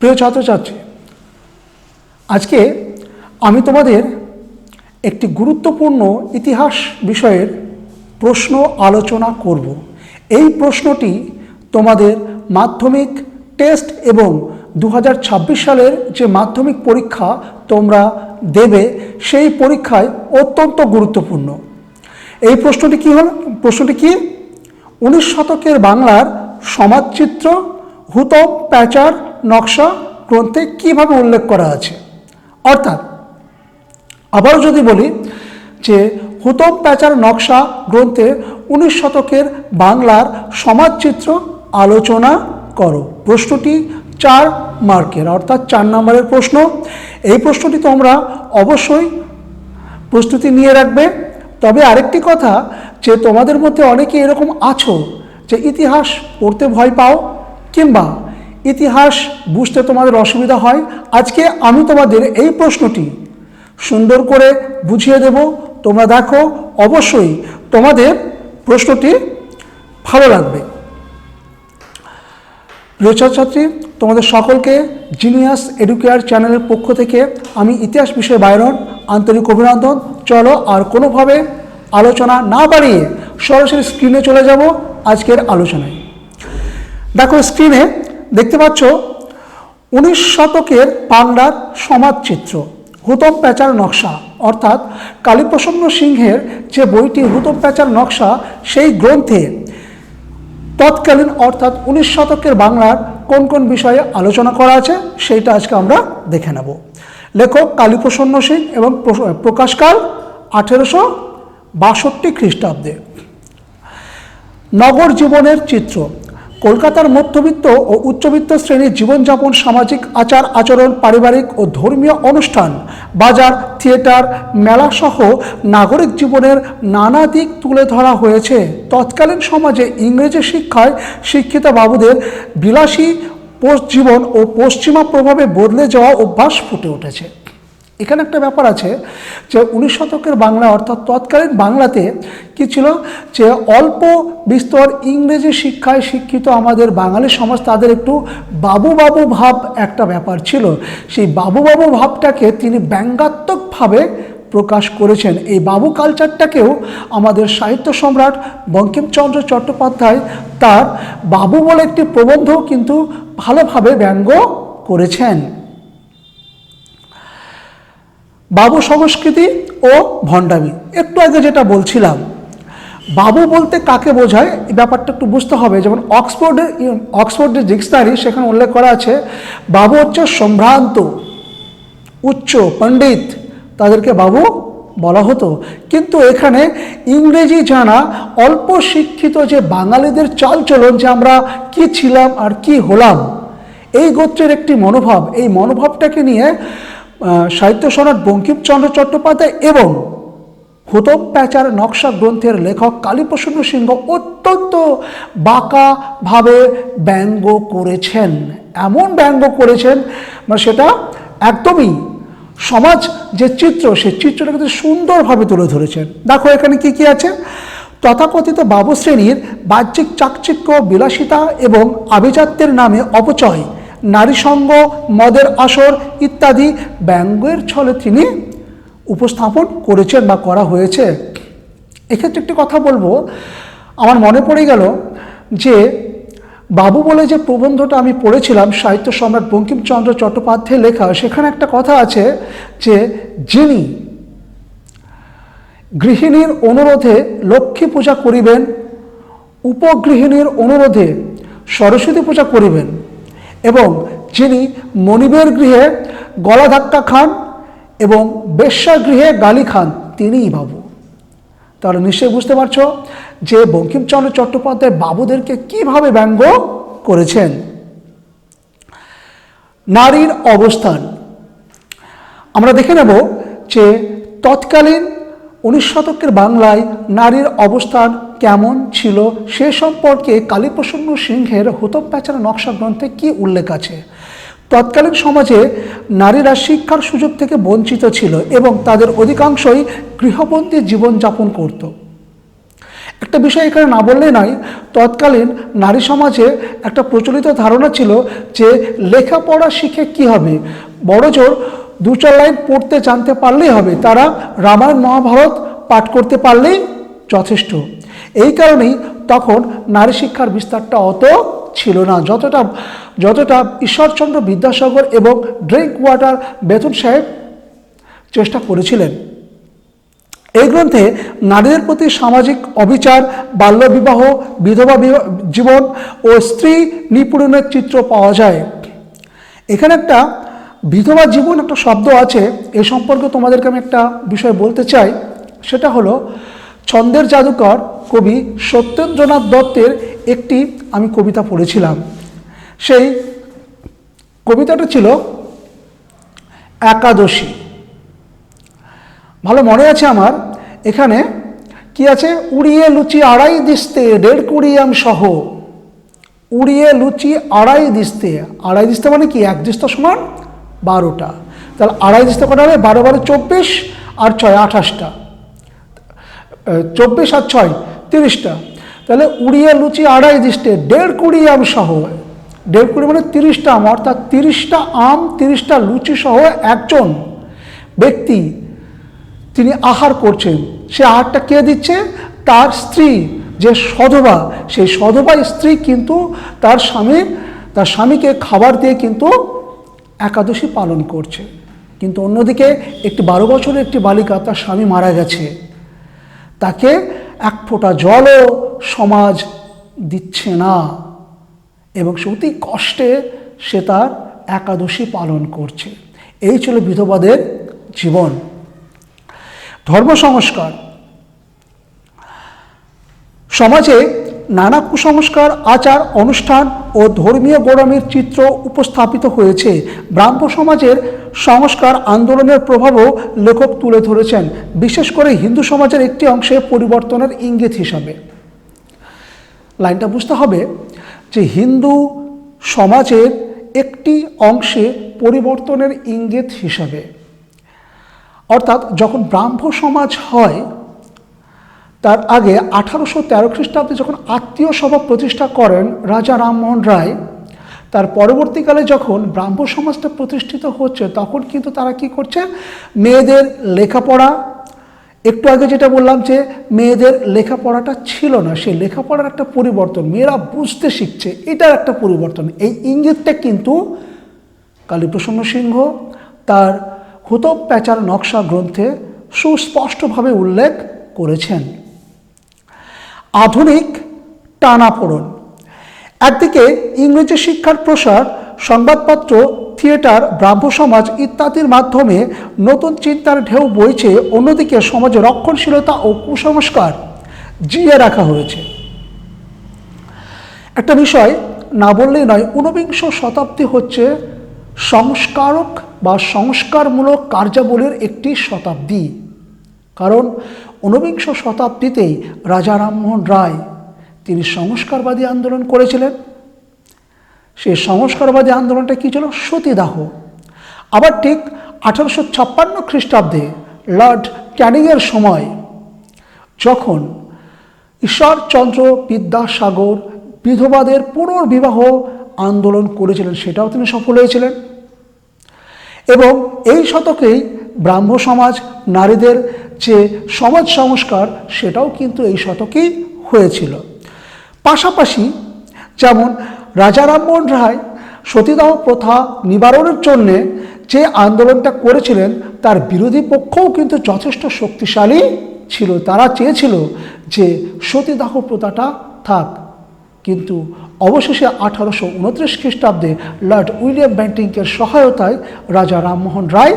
প্রিয় ছাত্রছাত্রী, আজকে আমি তোমাদের একটি গুরুত্বপূর্ণ ইতিহাস বিষয়ের প্রশ্ন আলোচনা করব। এই প্রশ্নটি তোমাদের মাধ্যমিক টেস্ট এবং দু হাজার ছাব্বিশ সালের যে মাধ্যমিক পরীক্ষা তোমরা দেবে, সেই পরীক্ষায় অত্যন্ত গুরুত্বপূর্ণ। এই প্রশ্নটি কী হল? প্রশ্নটি কি? উনিশ শতকের বাংলার সমাজচিত্র হুতম প্যাচার নকশা গ্রন্থে কীভাবে উল্লেখ করা আছে? অর্থাৎ, আবারও যদি বলি যে হুতম প্যাচার নকশা গ্রন্থে উনিশ শতকের বাংলার সমাজচিত্র আলোচনা করো। প্রশ্নটি চার মার্কের, অর্থাৎ চার নম্বরের প্রশ্ন। এই প্রশ্নটি তোমরা অবশ্যই প্রস্তুতি নিয়ে রাখবে। তবে আরেকটি কথা যে তোমাদের মধ্যে অনেকে এরকম আছো যে ইতিহাস পড়তে ভয় পাও কিংবা ইতিহাস বুঝতে তোমাদের অসুবিধা হয়? আজকে আমি তোমাদের এই প্রশ্নটি সুন্দর করে বুঝিয়ে দেব। তোমরা দেখো, অবশ্যই তোমাদের প্রশ্নটি ভালো লাগবে। প্রিয় ছাত্রছাত্রী তোমাদের সকলকে জিনিয়াস এডুকেয়ার চ্যানেলের পক্ষ থেকে আমি ইতিহাস বিষয়ে বাইরন, আন্তরিক অভিনন্দন। চলো আর কোনোভাবে আলোচনা না বাড়িয়ে সরাসরি স্ক্রিনে চলে যাব আজকের আলোচনায়। দেখো স্ক্রিনে দেখতে পাচ্ছ? উনিশ শতকের বাংলার সমাজচিত্র, হুতম প্যাচার নকশা। অর্থাৎ কালীপ্রসন্ন সিংহের যে বইটি, হুতম প্যাচার নকশা, সেই গ্রন্থে তৎকালীন, অর্থাৎ উনিশ শতকের বাংলার কোন কোন বিষয়ে আলোচনা করা আছে, সেইটা আজকে আমরা দেখে নেব। লেখক কালীপ্রসন্ন সিং এবং প্র- প্রকাশকাল আঠেরোশো বাষট্টি খ্রিস্টাব্দে। নগর জীবনের চিত্র কলকাতার মধ্যবিত্ত ও উচ্চবিত্ত শ্রেণির জীবনযাপন, সামাজিক আচার, আচরণ, পারিবারিক ও ধর্মীয় অনুষ্ঠান, বাজার, থিয়েটার মেলাসহ নাগরিক জীবনের নানা দিক তুলে ধরা হয়েছে। তৎকালীন সমাজে ইংরেজি শিক্ষায় শিক্ষিত বাবুদের বিলাসী জীবন ও পশ্চিমা প্রভাবে বদলে যাওয়া অভ্যাস ফুটে উঠেছে। এখানে একটা ব্যাপার আছে যে উনিশ শতকের বাংলা, অর্থাৎ তৎকালীন বাংলাতে কি ছিল যে অল্প বিস্তর ইংরেজি শিক্ষায় শিক্ষিত আমাদের বাঙালি সমাজ, তাদের একটু বাবু বাবু ভাব একটা ব্যাপার ছিল। সেই বাবু বাবু ভাবটাকে তিনি ব্যঙ্গাত্মকভাবে প্রকাশ করেছেন। এই বাবু কালচারটাকেও আমাদের সাহিত্য সম্রাট বঙ্কিমচন্দ্র চট্টোপাধ্যায় তার বাবু বলে একটি প্রবন্ধ কিন্তু ভালোভাবে ব্যঙ্গ করেছেন। বাবু সংস্কৃতি ও ভণ্ডামি। একটু আগে যেটা বলছিলাম, বাবু বলতে কাকে বোঝায়? এই ব্যাপারটা একটু বুঝতে হবে। যেমন অক্সফোর্ডের অক্সফোর্ডের ডিকশনারি সেখানে উল্লেখ করা আছে, বাবু হচ্ছে সম্ভ্রান্ত, উচ্চ পণ্ডিত, তাদেরকে বাবু বলা হতো। কিন্তু এখানে ইংরেজি জানা অল্প শিক্ষিত যে বাঙালিদের চালচলন, যে আমরা কি ছিলাম আর কি হলাম, এই গোত্রের একটি মনোভাব। এই মনোভাবটাকে নিয়ে সাহিত্য সম্রাট বঙ্কিমচন্দ্র চট্টোপাধ্যায় এবং হুতম প্যাচার নকশা গ্রন্থের লেখক কালীপ্রসন্ন সিংহ অত্যন্ত বাঁকাভাবে ব্যঙ্গ করেছেন। এমন ব্যঙ্গ করেছেন মানে সেটা একদমই সমাজ যে চিত্র, সেই চিত্রটা কিন্তু সুন্দরভাবে তুলে ধরেছেন। দেখো, এখানে কি কি আছে? তথাকথিত বাবু শ্রেণির বাহ্যিক চাকচিক্য, বিলাসিতা এবং আভিজাত্যের নামে অপচয় নারী সঙ্গ, মদের আসর ইত্যাদি ব্যঙ্গের ছলে তিনি উপস্থাপন করেছেন বা করা হয়েছে। এক্ষেত্রে একটি কথা বলব, আমার মনে পড়ে গেল যে বাবু বলে যে প্রবন্ধটা আমি পড়েছিলাম, সাহিত্য সম্রাট বঙ্কিমচন্দ্র চট্টোপাধ্যায়ের লেখা, সেখানে একটা কথা আছে যে যিনি গৃহিণীর অনুরোধে লক্ষ্মী পূজা করিবেন, উপগৃহিণীর অনুরোধে সরস্বতী পূজা করিবেন এবং যিনি মনিবের গৃহে গলা ধাক্কা খান এবং বেশ্যাগৃহে গালি খান, তিনিই বাবু। তাহলে নিশ্চয়ই বুঝতে পারছ যে বঙ্কিমচন্দ্র চট্টোপাধ্যায় বাবুদেরকে কীভাবে ব্যঙ্গ করেছেন? নারীর অবস্থান। আমরা দেখে নেব যে তৎকালীন উনিশ শতকের বাংলায় নারীর অবস্থান কেমন ছিল সে সম্পর্কে কালীপ্রসন্ন সিংহের হুতম প্যাচার নকশা গ্রন্থে কি উল্লেখ আছে? তৎকালীন সমাজে নারীরা শিক্ষার সুযোগ থেকে বঞ্চিত ছিল এবং তাদের অধিকাংশই গৃহবন্দী জীবনযাপন করত। একটা বিষয় এখানে না বললেই নয়, তৎকালীন নারী সমাজে একটা প্রচলিত ধারণা ছিল যে লেখাপড়া শিখে কি হবে? বড় জোর দু চার লাইন পড়তে জানতে পারলেই হবে। তারা রামায়ণ, মহাভারত পাঠ করতে পারলেই যথেষ্ট। এই কারণেই তখন নারী শিক্ষার বিস্তারটা অত ছিল না। যতটা যতটা ঈশ্বরচন্দ্র বিদ্যাসাগর এবং ড্রিঙ্ক ওয়াটার বেতন সাহেব চেষ্টা করেছিলেন। এই গ্রন্থে নারীদের প্রতি সামাজিক অবিচার, বাল্যবিবাহ, বিধবা জীবন ও স্ত্রী নিপীড়নের চিত্র পাওয়া যায়। এখানে একটা বিধবা জীবন একটা শব্দ আছে। এ সম্পর্কে তোমাদেরকে আমি একটা বিষয় বলতে চাই। সেটা হলো ছন্দের জাদুকর কবি সত্যেন্দ্রনাথ দত্তের একটি আমি কবিতা পড়েছিলাম। সেই কবিতাটা ছিল একাদশী। ভালো মনে আছে আমার? এখানে কি আছে? উড়িয়ে লুচি আড়াই দিস্তে, দেড় কুড়িয়াম সহ। উড়িয়ে লুচি আড়াই দিস্তে। আড়াই দিস্তে মানে কি? এক দিস্তা সমান বারোটা। তাহলে আড়াই দিস্তে কটা হবে? বারো বারো চব্বিশ আর ছয় আঠাশটা। চব্বিশ আর ছয়, তিরিশটা। তাহলে উড়িয়া লুচি আড়াই দিস্তে দেড় কুড়ি আম সহ, দেড় কুড়ি মানে তিরিশটা আম, অর্থাৎ তিরিশটা আম, তিরিশটা লুচি সহ একজন ব্যক্তি তিনি আহার করছেন। সে আহারটা কে দিচ্ছে? তার স্ত্রী, যে সধবা, সেই সধবা স্ত্রী কিন্তু তার স্বামী, তার স্বামীকে খাবার দিয়ে কিন্তু একাদশী পালন করছে। কিন্তু অন্যদিকে একটি বারো বছরের একটি বালিকা তার স্বামী মারা গেছে। তাকে এক ফোঁটা জলও সমাজ দিচ্ছে না। এবং সে অতি কষ্টে সে তার একাদশী পালন করছে। এই ছিল বিধবাদের জীবন। ধর্ম সংস্কার। সমাজে নানা কুসংস্কার, আচার, অনুষ্ঠান ও ধর্মীয় গোড়ামির চিত্র উপস্থাপিত হয়েছে। ব্রাহ্ম সমাজের সংস্কার আন্দোলনের প্রভাবও লেখক তুলে ধরেছেন। বিশেষ করে হিন্দু সমাজের একটি অংশে পরিবর্তনের ইঙ্গিত হিসাবে। লাইনটা বুঝতে হবে যে হিন্দু সমাজের একটি অংশে পরিবর্তনের ইঙ্গিত হিসাবে। অর্থাৎ যখন ব্রাহ্ম সমাজ হয় তার আগে আঠারোশো তেরো খ্রিস্টাব্দে যখন আত্মীয় সভা প্রতিষ্ঠা করেন রাজা রামমোহন রায়, তার পরবর্তীকালে যখন ব্রাহ্ম সমাজটা প্রতিষ্ঠিত হচ্ছে, তখন কিন্তু তারা কি করছে? মেয়েদের লেখাপড়া, একটু আগে যেটা বললাম যে মেয়েদের লেখাপড়াটা ছিল না, সেই লেখাপড়ার একটা পরিবর্তন, মেয়েরা বুঝতে শিখছে, এটার একটা পরিবর্তন। এই ইঙ্গিতটা কিন্তু কালীপ্রসন্ন সিংহ, তার হুতব প্যাচার নকশা গ্রন্থে সুস্পষ্টভাবে উল্লেখ করেছেন। আধুনিক টানাপোড়ন। একদিকে ইংরেজি শিক্ষার প্রসার, সংবাদপত্র, থিয়েটার, ব্রাহ্ম সমাজ ইত্যাদির মাধ্যমে নতুন চিন্তার ঢেউ বইছে, অন্যদিকে সমাজে রক্ষণশীলতা ও কুসংস্কার জিয়ে রাখা হয়েছে। একটা বিষয় না বললেই নয়, ঊনবিংশ শতাব্দী হচ্ছে সংস্কারক বা সংস্কারমূলক কার্যাবলীর একটি শতাব্দী। কারণ ঊনবিংশ শতাব্দীতেই রাজা রামমোহন রায় তিনি সংস্কারবাদী আন্দোলন করেছিলেন। সেই সংস্কারবাদী আন্দোলনটা কী ছিল? সতীদাহ। আবার ঠিক আঠারোশো ছাপ্পান্ন খ্রিস্টাব্দে লর্ড ক্যানিংয়ের সময় যখন ঈশ্বরচন্দ্র বিদ্যাসাগর বিধবাদের পুনর্বিবাহ আন্দোলন করেছিলেন, সেটাও তিনি সফল হয়েছিলেন। এবং এই শতকেই ব্রাহ্ম সমাজ নারীদের যে সমাজ সংস্কার, সেটাও কিন্তু এই শতকেই হয়েছিল। পাশাপাশি যেমন রাজা রামমোহন রায় সতীদাহ প্রথা নিবারণের জন্যে যে আন্দোলনটা করেছিলেন, তার বিরোধী পক্ষও কিন্তু যথেষ্ট শক্তিশালী ছিল। তারা চেয়েছিল যে সতীদাহ প্রথাটা থাক। কিন্তু অবশেষে আঠারোশো উনত্রিশ খ্রিস্টাব্দে লর্ড উইলিয়াম ব্যান্টিংকের সহায়তায় রাজা রামমোহন রায়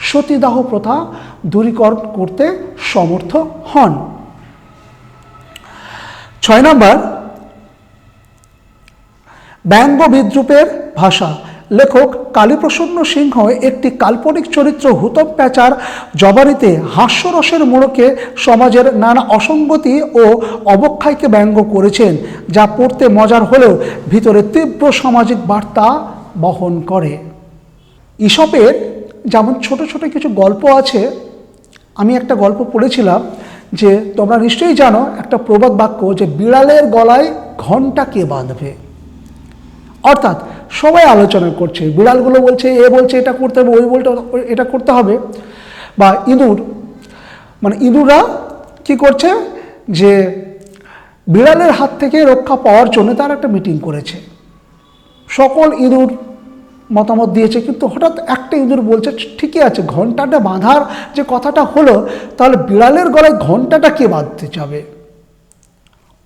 সতীদাহ প্রথা দূরীকরণ করতে সমর্থ হন। ছয় নম্বর, ব্যঙ্গ বিদ্রুপের ভাষা। লেখক কালীপ্রসন্ন সিংহ একটি কাল্পনিক চরিত্র হুতম প্যাচার জবানিতে হাস্যরসের মোড়কে সমাজের নানা অসঙ্গতি ও অবক্ষয়কে ব্যঙ্গ করেছেন, যা পড়তে মজার হলেও ভিতরে তীব্র সামাজিক বার্তা বহন করে। ঈশপের যেমন ছোট ছোট কিছু গল্প আছে আমি একটা গল্প পড়েছিলাম যে তোমরা নিশ্চয়ই জানো একটা প্রবাদ বাক্য যে বিড়ালের গলায় ঘণ্টা কে বাঁধবে? অর্থাৎ সবাই আলোচনা করছে। বিড়ালগুলো বলছে, এ বলছে, এটা করতে হবে, ওই বলতে এটা করতে হবে। বা ইঁদুর মানে ইঁদুররা কি করছে যে বিড়ালের হাত থেকে রক্ষা পাওয়ার জন্য তারা একটা মিটিং করেছে। সকল ইঁদুর মতামত দিয়েছে, কিন্তু হঠাৎ একটা ইঁদুর বলছে ঠিকই আছে, ঘন্টাটা বাঁধার যে কথাটা হলো, তাহলে বিড়ালের গলায় ঘন্টাটা কে বাঁধতে যাবে?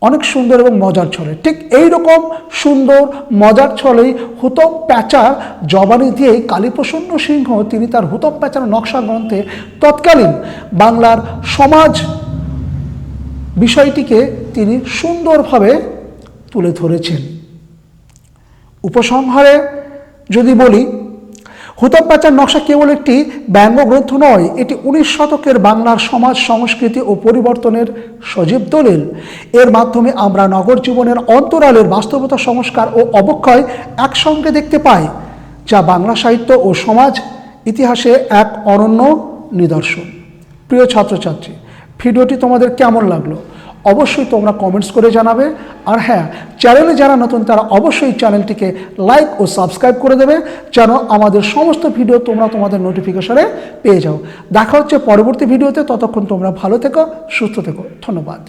অনেক সুন্দর এবং মজার ছলে। ঠিক এই রকম সুন্দর, মজার ছলেই হুতম প্যাঁচার জবানি দিয়েই কালীপ্রসন্ন সিংহ, তিনি তার হুতম প্যাঁচার নকশা গ্রন্থে তৎকালীন বাংলার সমাজ বিষয়টিকে তিনি সুন্দরভাবে তুলে ধরেছেন। উপসংহারে যদি বলি হুতম প্যাঁচার নকশা কেবল একটি ব্যঙ্গ গ্রন্থ নয়, এটি উনিশ শতকের বাংলার সমাজ, সংস্কৃতি ও পরিবর্তনের সজীব দলিল। এর মাধ্যমে আমরা নগর জীবনের অন্তরালের বাস্তবতা সংস্কার ও অবক্ষয় একসঙ্গে দেখতে পাই, যা বাংলা সাহিত্য ও সমাজ ইতিহাসে এক অনন্য নিদর্শন। প্রিয় ছাত্রছাত্রী, ভিডিওটি তোমাদের কেমন লাগল? অবশ্যই তোমরা কমেন্টস করে জানাবে। আর হ্যাঁ চ্যানেলে যারা নতুন, তারা অবশ্যই চ্যানেলটিকে লাইক ও সাবস্ক্রাইব করে দেবে, যেন আমাদের সমস্ত ভিডিও তোমরা তোমাদের নোটিফিকেশনে পেয়ে যাও। দেখা হচ্ছে পরবর্তী ভিডিওতে ততক্ষণ তোমরা ভালো থেকো, সুস্থ থেকো। ধন্যবাদ।